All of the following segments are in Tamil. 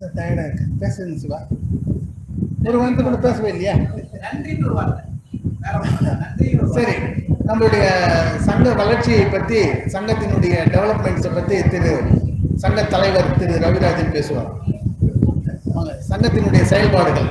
டயர்டா இருக்கு பேசுங்க சிவா ஒரு வாரத்தை கூட பேசவே இல்லையா? சரி நம்மளுடைய சங்க வளர்ச்சியை பற்றி சங்கத்தினுடைய டெவலப்மெண்ட்ஸை பற்றி திரு சங்க தலைவர் திரு ரவிராஜன் பேசுவார். சங்கத்தினுடைய செயல்பாடுகள்.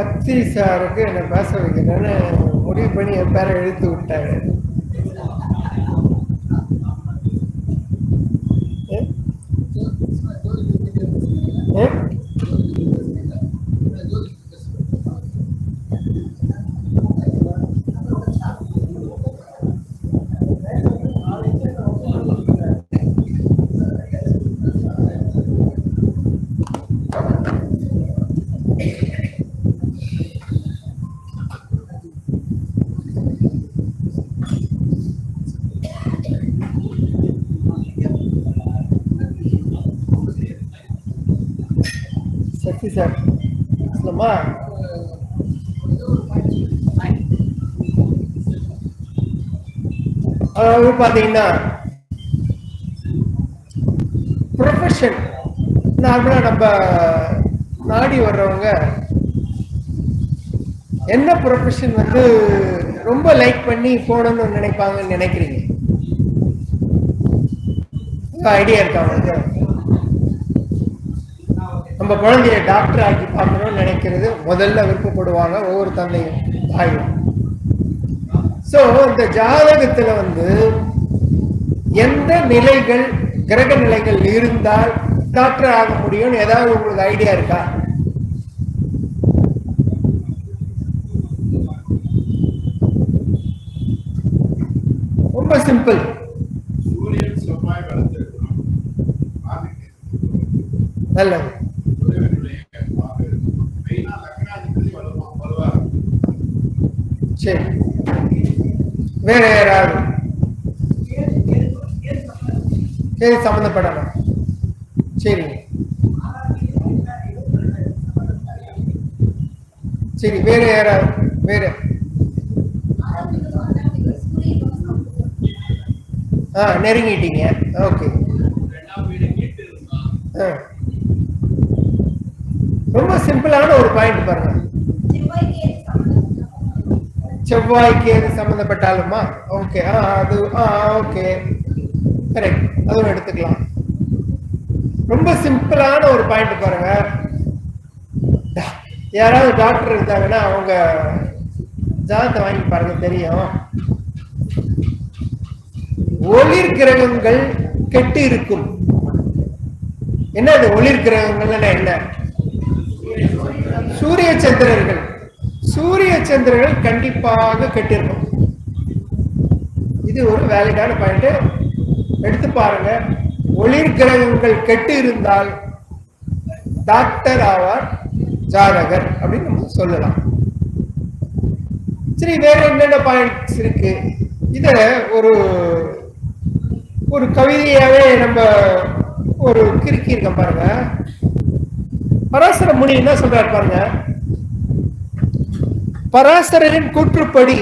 சக்தி சாருக்கு என்னை பேச வைக்கிறேன்னு முடிவு பண்ணி என் பேரை இழுத்து விட்டாரு ஏ? ஏ? சக்தி சார் சொல்லமா அதாவது பார்த்தீங்கன்னா ப்ரொஃபஷன் நார்மலாக நம்ம நாடி வர்றவங்க என்ன ப்ரொஃபஷன் வந்து ரொம்ப லைக் பண்ணி போகணும்னு நினைப்பாங்கன்னு நினைக்கிறீங்க? ஐடியா இருக்கா உங்களுக்கு? நம்ம குழந்தைய டாக்டர் ஆக்கி பார்க்கணும்னு நினைக்கிறது முதல்ல விருப்பப்படுவாங்க ஒவ்வொரு தந்தையும் தாயும். ஸோ இந்த ஜாதகத்துல வந்து எந்த நிலைகள் கிரக நிலைகள் இருந்தால் டாக்டர் ஆக முடியும்னு ஏதாவது உங்களுக்கு ஐடியா இருக்கா? ரொம்ப சிம்பிள். நல்லது. சரி. வேற யாராவது? சரி சம்மந்தப்படலாம் சரிங்க சரி வேற யாராவது? வேற. ஆ நெருங்கிட்டீங்க. ஓகே. ஆ. ரொம்ப சிம்பிளான ஒரு பாயிண்ட் பாருங்க. செவ்வாய்க்கு எது சம்மந்தப்பட்டாலுமா ஓகே ஆ அது ஆ ஓகே கரெக்ட் அதுவும் எடுத்துக்கலாம். ரொம்ப சிம்பிளான ஒரு பாயிண்ட் பாருங்க. யாராவது டாக்டர் இருந்தாங்கன்னா அவங்க ஜாதத்தை வாங்கி பாருங்க தெரியும். ஒளிர் கிரகங்கள் கெட்டு இருக்கும். என்ன அது ஒளிர் கிரகங்கள்னா என்ன? சூரிய சந்திரர்கள். சூரிய சந்திரர்கள் கண்டிப்பாக கெட்டிருக்கும் இது ஒரு வேலிடான பாயிண்ட். எடுத்து பாருங்க. ஒளிர் கிரகங்கள் கெட்டு இருந்தால் டாக்டர் ஆவார் ஜாதகர் அப்படின்னு நம்ம சொல்லலாம். சரி வேற என்னென்ன பாயிண்ட்ஸ் இருக்கு? இத ஒரு ஒரு கவிதையாவே நம்ம ஒரு கிறுக்கி இருக்க பாருங்க. பராசர முனி என்ன சொல்றாரு பாருங்க? பராசரரின் கூற்றுப்படி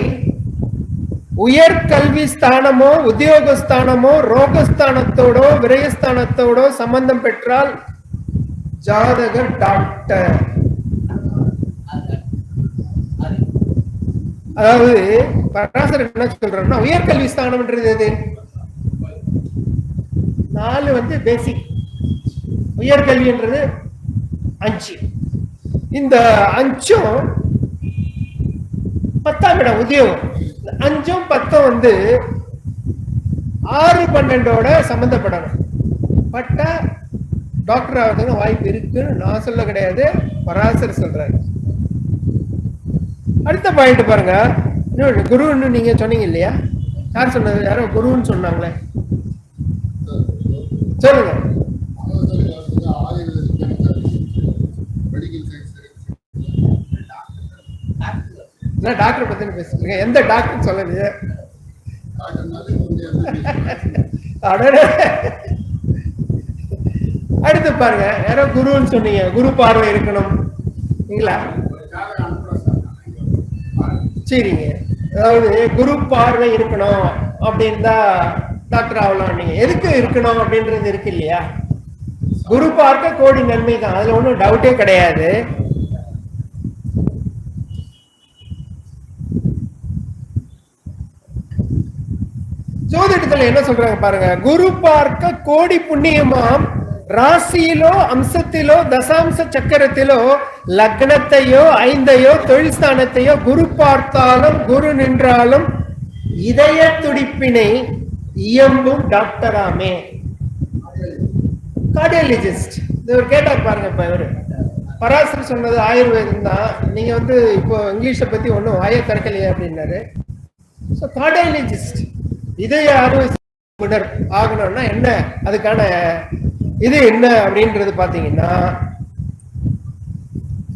உயர் கல்வி ஸ்தானமோ உத்தியோகஸ்தானமோ ரோகஸ்தானத்தோடோ விரயஸ்தானத்தோடோ சம்பந்தம் பெற்றால் ஜாதகர் டாக்டர். அதாவது பராசரர் என்ன சொல்றாருன்னா உயர்கல்வி ஸ்தானம்ன்றது எது? நாலு வந்து பேசிக் உயர்கல்வின்றது அஞ்சு. இந்த அஞ்சும் பத்தாம் இடம் உத்தியோகம் அஞ்சும் பத்தும் வந்து ஆறு பன்னெண்டோட சம்பந்தப்படணும். பட்டா டாக்டர் ஆகிறதுக்கு வாய்ப்பு இருக்குன்னு நான் சொல்ல கிடையாது. பராசர் சொல்றாரு. அடுத்த பாயிண்ட் பாருங்க. இன்னொரு குருன்னு நீங்க சொன்னீங்க இல்லையா? யார் சொன்னது? யாரோ குருன்னு சொன்னாங்களே. சொல்லுங்க. என்ன டாக்டர் பத்தி பேசுறீங்க எந்த டாக்டர் சொல்லலையே. அடுத்து பாருங்க. யாரோ குருன்னு சொன்னீங்க. குரு பார்வை இருக்கணும். இல்லைங்களா சரிங்க. அதாவது குரு பார்வை இருக்கணும் அப்படின்னு தான் டாக்டர் ஆகலாம் நீங்க. எதுக்கு இருக்கணும் அப்படின்றது இருக்கு இல்லையா? குரு பார்க்க கோடி நன்மை தான். அதுல ஒன்றும் டவுட்டே கிடையாது. ஜோதிடத்துல என்ன சொல்றாங்க பாருங்க குரு பார்க்க கோடி புண்ணியமாம் ராசியிலோ அம்சத்திலோ தசாம்ச சக்கரத்திலோ லக்னத்தையோ ஐந்தையோ தொழில் ஸ்தானத்தையோ குரு பார்த்தாலும் குரு நின்றாலும் இதய துடிப்பினை இயம்பும் டாக்டராமே. கார்டியாலஜிஸ்ட் இவர் கேட்டார் பாருங்க இப்ப இவரு. பராசர் சொன்னது ஆயுர்வேதம் தான். நீங்க வந்து இப்போ இங்கிலீஷை பத்தி ஒன்றும் வாய திறக்கலையே அப்படின்னாரு. ஸோ கார்டியாலஜிஸ்ட் இதய அறுவை சிகிச்சை ஆகணும்னா என்ன? அதுக்கான இது என்ன அப்படின்றது பாத்தீங்கன்னா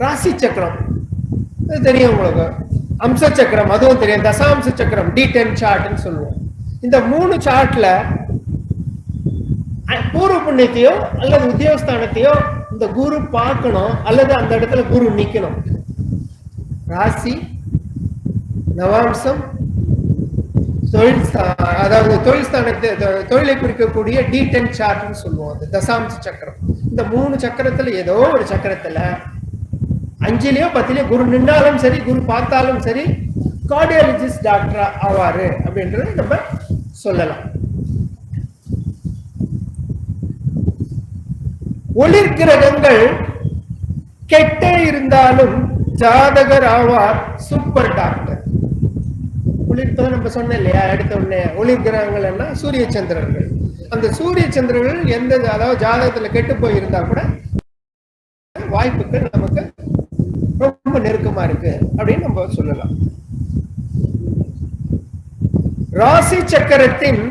ராசி சக்கரம். அது தெரியும் உங்களுக்கு. அம்ச சக்கரம் அதுவும் தெரியும். தசாம்ச சக்கரம் டி டென் சார்ட்னு சொல்லுவோம். இந்த மூணு சார்ட்ல பூர்வ புண்ணியத்தையோ அல்லது உத்தியோகஸ்தானத்தையோ இந்த குரு பார்க்கணும் அல்லது அந்த இடத்துல குரு நிக்கணும். ராசி நவாம்சம் தொழில் அதாவது தொழில் ஸ்தானத்தை தொழிலை குறிக்கக்கூடிய டி டென் சார்ட்னு சொல்லுவோம் அது தசாம்ச சக்கரம். இந்த மூணு சக்கரத்துல ஏதோ ஒரு சக்கரத்துல அஞ்சுலயோ பத்துலயோ குரு நின்றாலும் சரி குரு பார்த்தாலும் சரி கார்டியாலஜிஸ்ட் டாக்டர் ஆவாரு அப்படின்றத நம்ம சொல்லலாம். ஒளிர் கிரகங்கள் கெட்டே இருந்தாலும் ஜாதகர் ஆவார் சூப்பர் டாக்டர் ஒளிர் நம்ம சொன்னேன் இல்லையா எடுத்த உடனே ஒளிர் கிரகங்கள்னா சூரிய சந்திரர்கள் அந்த சூரிய சந்திரர்கள் எந்த அதாவது ஜாதகத்துல கெட்டு போயிருந்தா கூட வாய்ப்புகள் நமக்கு ரொம்ப நெருக்கமா இருக்கு அப்படின்னு நம்ம சொல்லலாம். ராசி சக்கரத்தின்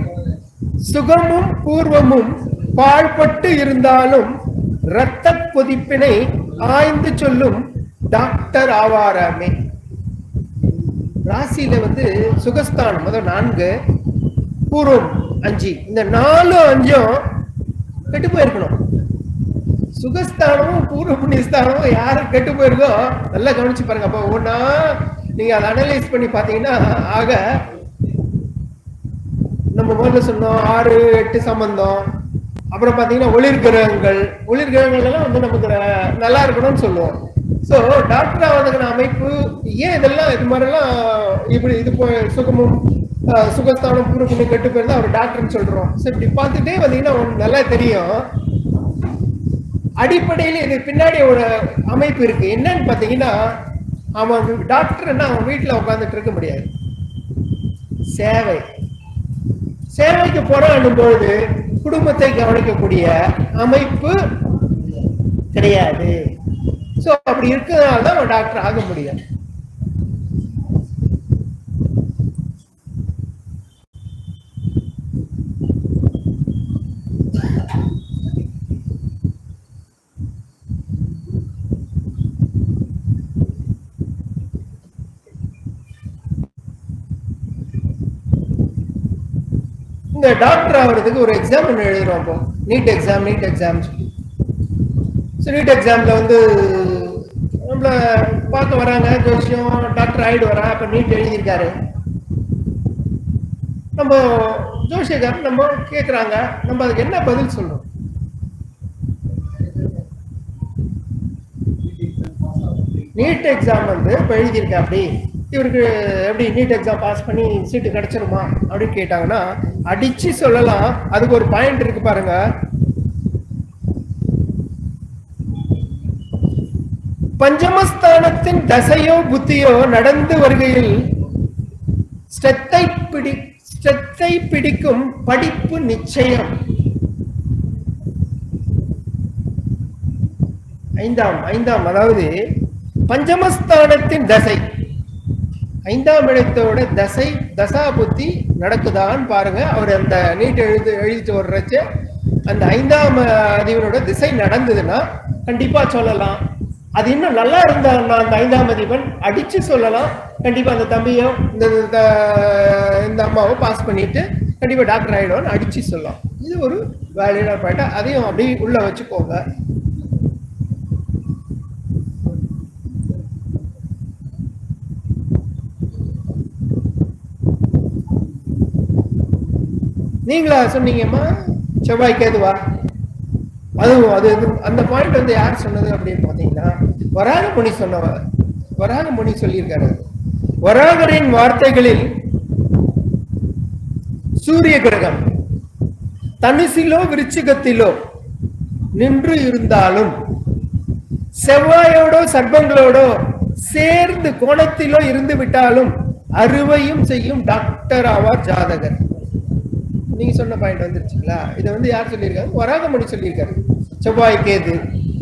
சுகமும் பூர்வமும் பாழ்பட்டு இருந்தாலும் இரத்த கொதிப்பினை ஆய்ந்து சொல்லும் டாக்டர் ஆவாராமே. ராசியில வந்து சுகஸ்தானம் முதல் நான்கு பூர்வம் அஞ்சு. இந்த நாலு அஞ்சும் கெட்டு போயிருக்கணும். சுகஸ்தானமும் பூர்வ புண்ணியஸ்தானமும் யாரு கெட்டு போயிருக்கோ நல்லா கவனிச்சு பாருங்க. அப்போ ஒன்னா நீங்க அதை அனலைஸ் பண்ணி பாத்தீங்கன்னா ஆக நம்ம முதல்ல சொன்னோம் ஆறு எட்டு சம்பந்தம். அப்புறம் பாத்தீங்கன்னா ஒளிர் கிரகங்கள் ஒளிர் கிரகங்கள் எல்லாம் வந்து நமக்கு நல்லா இருக்கணும்னு சொல்லுவோம். ஸோ டாக்டர் ஆவதுக்கான அமைப்பு ஏன் இதெல்லாம் இது மாதிரிலாம் இப்படி இது போய் சுகமும் சுகஸ்தானம் பூர்வ புண்ணியம் கெட்டு போயிருந்தா அவர் டாக்டர்னு சொல்றோம். ஸோ இப்படி பார்த்துட்டே வந்தீங்கன்னா உங்களுக்கு நல்லா தெரியும். அடிப்படையில் இது பின்னாடி ஒரு அமைப்பு இருக்கு. என்னன்னு பார்த்தீங்கன்னா அவன் டாக்டர்னா அவன் வீட்டுல உட்காந்துட்டு இருக்க முடியாது. சேவை. சேவைக்கு போராடும் பொழுது குடும்பத்தை கவனிக்கக்கூடிய அமைப்பு கிடையாது. ஸோ அப்படி இருக்கிறதுனால தான் டாக்டர் ஆக முடியும். இந்த டாக்டர் ஆகிறதுக்கு ஒரு எக்ஸாம் ஒன்று எழுதுகிறோம் அப்போ. நீட் எக்ஸாம் நீட் எக்ஸாம் சொல்லி. நீட் எக்ஸாம்ல வந்து நம்மள பார்க்க வராங்க ஜோசியம் டாக்டர் ஆயிடு வரா அப்போ நீட் எழுதியிருக்காரு. நம்ம ஜோசியக்கார் நம்ம கேட்குறாங்க நம்ம அதுக்கு என்ன பதில் சொல்லணும்? நீட் எக்ஸாம் வந்து இப்போ எழுதியிருக்கா அப்படி இவருக்கு எப்படி நீட் எக்ஸாம் பாஸ் பண்ணி சீட்டு கிடைச்சிருமா அப்படின்னு கேட்டாங்கன்னா அடிச்சு சொல்லலாம். அதுக்கு ஒரு பாயிண்ட் இருக்கு பாருங்க. பஞ்சமஸ்தானத்தின் தசையோ புத்தியோ நடந்து வருகையில் ஸ்டெத்தை பிடி ஸ்டெத்தை பிடிக்கும் படிப்பு நிச்சயம். ஐந்தாம் ஐந்தாம் அதாவது பஞ்சமஸ்தானத்தின் தசை. ஐந்தாம் இடத்தோட தசை தசா புத்தி நடக்குதான்னு பாருங்க. அவர் அந்த நீட் எழுது எழுதிட்டு வர்றச்ச அந்த ஐந்தாம் அதிபனோட திசை நடந்ததுன்னா கண்டிப்பா சொல்லலாம். அது இன்னும் நல்லா இருந்தான்னா அந்த ஐந்தாம் அதிபன் அடிச்சு சொல்லலாம். கண்டிப்பா அந்த தம்பியும் இந்த இந்த- இந்த அம்மாவை பாஸ் பண்ணிட்டு கண்டிப்பா டாக்டர் ஆயிடும்னு அடிச்சு சொல்லலாம். இது ஒரு வேலிடா பாயிண்ட் அதையும் அப்படியே உள்ள வச்சுக்கோங்க. நீங்களா சொன்னீங்கம்மா? செவ்வாய் கேதுவா அதுவும் அது அந்த பாயிண்ட் வந்து யார் சொன்னது அப்படின்னு பார்த்தீங்கன்னா வராக முனி சொன்னவர். வராக முனி சொல்லியிருக்காரு. வராகரின் வார்த்தைகளில் சூரிய கிரகம் தனுசிலோ விருச்சிகத்திலோ நின்று இருந்தாலும் செவ்வாயோடோ சர்ப்பங்களோடோ சேர்ந்து கோணத்திலோ இருந்து விட்டாலும் அறுவையும் செய்யும் டாக்டர் ஆவார் ஜாதகர். நீங்க சொன்ன பாயிண்ட் வந்துருச்சுங்களா? இதை வந்து யார் சொல்லியிருக்காங்க? வராகமணி சொல்லியிருக்காரு. செவ்வாய் கேது.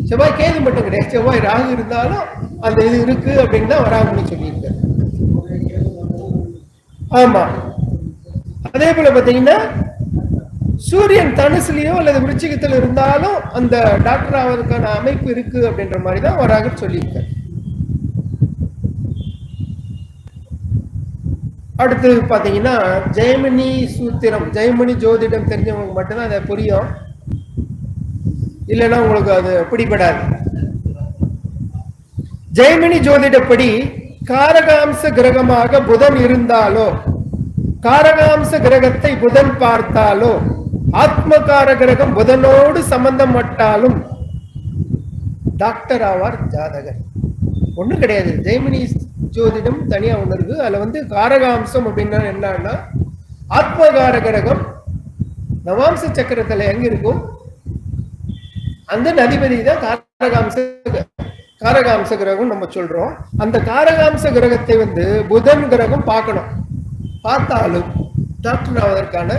செவ்வாய் கேது மட்டும் கிடையாது. செவ்வாய் ராகு இருந்தாலும் அந்த இது இருக்கு அப்படின்னு தான் வராகமணி சொல்லியிருக்காரு. ஆமா. அதே போல பாத்தீங்கன்னா சூரியன் தனுசுலயோ அல்லது விருச்சிகத்தில் இருந்தாலும் அந்த டாக்டர் ஆவதற்கான அமைப்பு இருக்கு அப்படின்ற மாதிரி தான் வராகர் சொல்லியிருக்காரு. அடுத்து பாத்தீங்கன்னா ஜெயமணி சூத்திரம் ஜெயமணி ஜோதிடம் தெரிஞ்சவங்களுக்கு மட்டும்தான் அதை புரியும். இல்லைன்னா உங்களுக்கு அது பிடிபடாது. ஜெயமணி ஜோதிடப்படி காரகாம்ச கிரகமாக புதன் இருந்தாலோ காரகாம்ச கிரகத்தை புதன் பார்த்தாலோ ஆத்மகார கிரகம் புதனோடு சம்பந்தம் பட்டாலும் டாக்டர் ஆவார் ஜாதகர். ஒண்ணும் கிடையாது. ஜெயமினி ஜோதிடம் தனியா உணர்வு அதுல வந்து காரகாம்சம் அப்படின்னா என்னன்னா ஆத்மகார கிரகம் நவாம்ச சக்கரத்துல எங்க இருக்கும்? அந்த நதிபதி தான் காரகாம்ச காரகாம்ச கிரகம் நம்ம சொல்றோம். அந்த காரகாம்ச கிரகத்தை வந்து புதன் கிரகம் பார்க்கணும். பார்த்தாலும் டாக்டர் ஆவதற்கான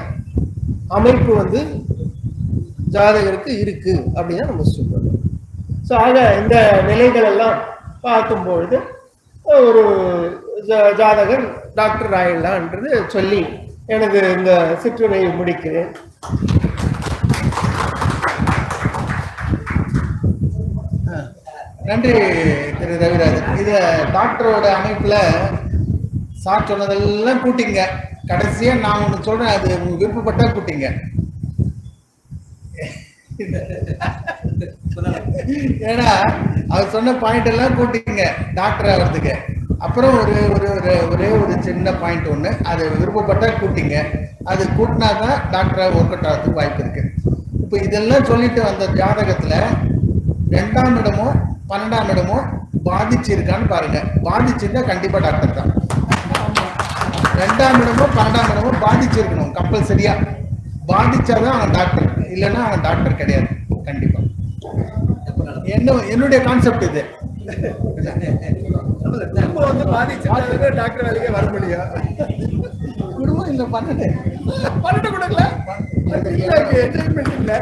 அமைப்பு வந்து ஜாதகருக்கு இருக்கு அப்படின்னு நம்ம சொல்றோம். ஸோ ஆக இந்த நிலைகள் எல்லாம் பார்க்கும் பொழுது ஒரு ஜா- ஜாதகர் டாக்டர் ஆயிடலான்றது சொல்லி எனது இந்த சிற்றுரையை முடிக்கிறேன். நன்றி திரு ரவிராஜன் இதை டாக்டரோட அமைப்புல சார் சொன்னதெல்லாம் கூட்டிங்க. கடைசியா நான் ஒண்ணு சொல்றேன் அது விருப்பப்பட்டால் விருப்பப்பட்டா கூட்டிங்க. ஏன்னா அவர் சொன்ன பாயிண்ட் எல்லாம் கூட்டிங்க டாக்டர் ஆகிறதுக்கு. அப்புறம் ஒரு ஒரு ஒரு ஒரே ஒரு சின்ன பாயிண்ட் ஒன்று அது விருப்பப்பட்டா கூட்டிங்க. அது கூட்டினா தான் டாக்டராக ஒர்க் அவுட் ஆகிறதுக்கு வாய்ப்பு இருக்கு. இப்போ இதெல்லாம் சொல்லிட்டு வந்த ஜாதகத்தில் ரெண்டாம் இடமோ பன்னெண்டாம் இடமோ பாதிச்சிருக்கான்னு பாருங்க. பாதிச்சிருந்தா கண்டிப்பாக டாக்டர் தான். ரெண்டாம் இடமோ பன்னெண்டாம் இடமோ பாதிச்சிருக்கணும் கம்பல்சரியாக பாதிச்சாதான் அவன் டாக்டர் இல்லைன்னா அவன் டாக்டர் கிடையாது. கண்டிப்பாக என்ன என்னுடைய கான்செப்ட் இது? குடும்பம் வந்து பாதிச்சு டாக்டர் வேலைக்கே வர முடியும் குடும்பம் இந்த பன்னெண்டு பண்ணிட்டு கொடுக்கல? என்டர்டைன்மெண்ட் இல்லை.